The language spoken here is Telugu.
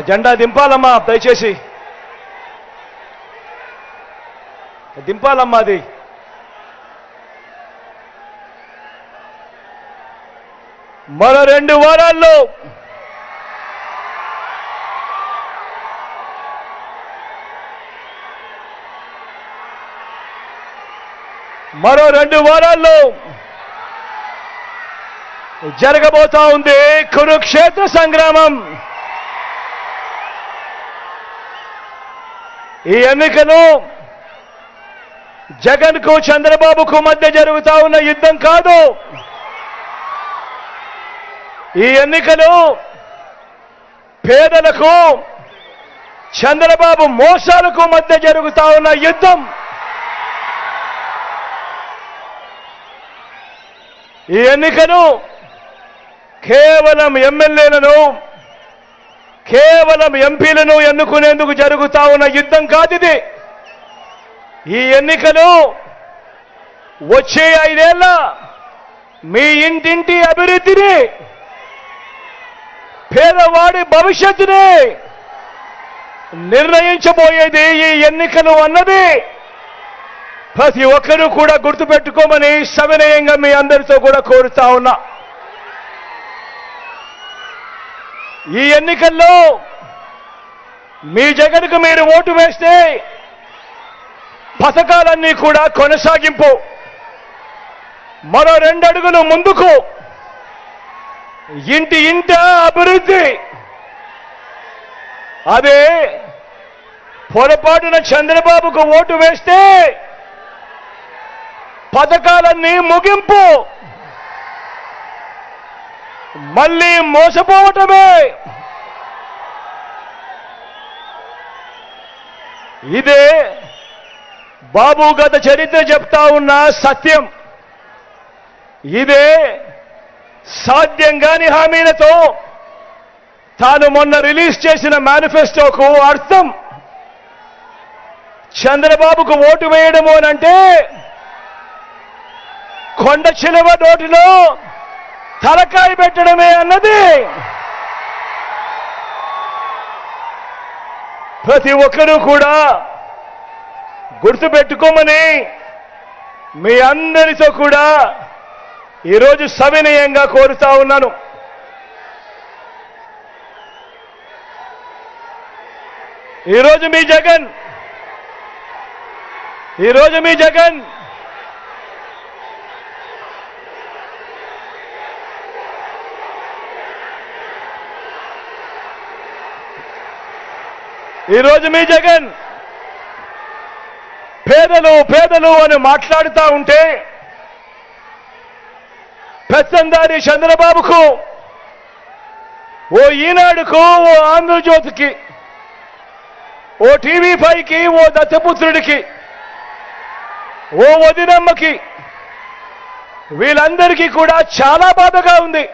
జెండా దింపాలమ్మా దయచేసి. దింపాలమ్మా అది. మరో రెండు వారాల్లో. మరో రెండు వారాల్లో. జరగబోతా ఉంది కురుక్షేత్ర సంగ్రామం. ఈ ఎన్నికలు జగన్కు చంద్రబాబుకు మధ్య జరుగుతా ఉన్న యుద్ధం కాదు. ఈ ఎన్నికలు పేదలకు చంద్రబాబు మోసాలకు మధ్య జరుగుతా ఉన్న యుద్ధం. ఈ ఎన్నికను కేవలం ఎమ్మెల్యేలను కేవలం ఎంపీలను ఎన్నుకునేందుకు జరుగుతా ఉన్న యుద్ధం కాదు ఇది ఈ ఎన్నికలు వచ్చే ఐదేళ్ళ మీ ఇంటింటి అభివృద్ధిని పేదవాడి భవిష్యత్తుని నిర్ణయించబోయేది ఈ ఎన్నికలు అన్నది ప్రతి ఒక్కరూ కూడా గుర్తుపెట్టుకోమని సవినయంగా మీ అందరితో కూడా కోరుతా ఉన్నా. ఈ ఎన్నికల్లో మీ జగన్కు మీరు ఓటు వేస్తే పథకాలన్నీ కూడా కొనసాగింపు. మరో రెండు అడుగులు ముందుకు. ఇంటి ఇంట అభివృద్ధి. అదే పొరపాటున చంద్రబాబుకు ఓటు వేస్తే పథకాలన్నీ ముగింపు. మళ్ళీ మోసపోవటమే. ఇదే బాబు గత చరిత్ర చెప్తా ఉన్న సత్యం. ఇదే సాధ్యం కాని హామీలతో తాను మొన్న రిలీజ్ చేసిన మేనిఫెస్టోకు అర్థం. చంద్రబాబుకు ఓటు వేయడమోనంటే కొండ చిలువ నోటిలో తలకాయ పెట్టడమే అన్నది. ప్రతి ఒక్కరూ కూడా గుర్తుపెట్టుకోమని మీ అందరితో కూడా ఈరోజు సవినయంగా కోరుతా ఉన్నాను. ఈరోజు మీ జగన్. ఈరోజు మీ జగన్. ఈరోజు మీ జగన్ పేదలు పేదలు అని మాట్లాడుతూ ఉంటే పెత్తందారి చంద్రబాబుకు ఓ ఈనాడుకు ఓ ఆంధ్రజ్యోతికి ఓ టీవీ ఫైవ్కి ఓ దత్తపుత్రుడికి ఓ వదినమ్మకి వీళ్ళందరికీ కూడా చాలా బాధగా ఉంది.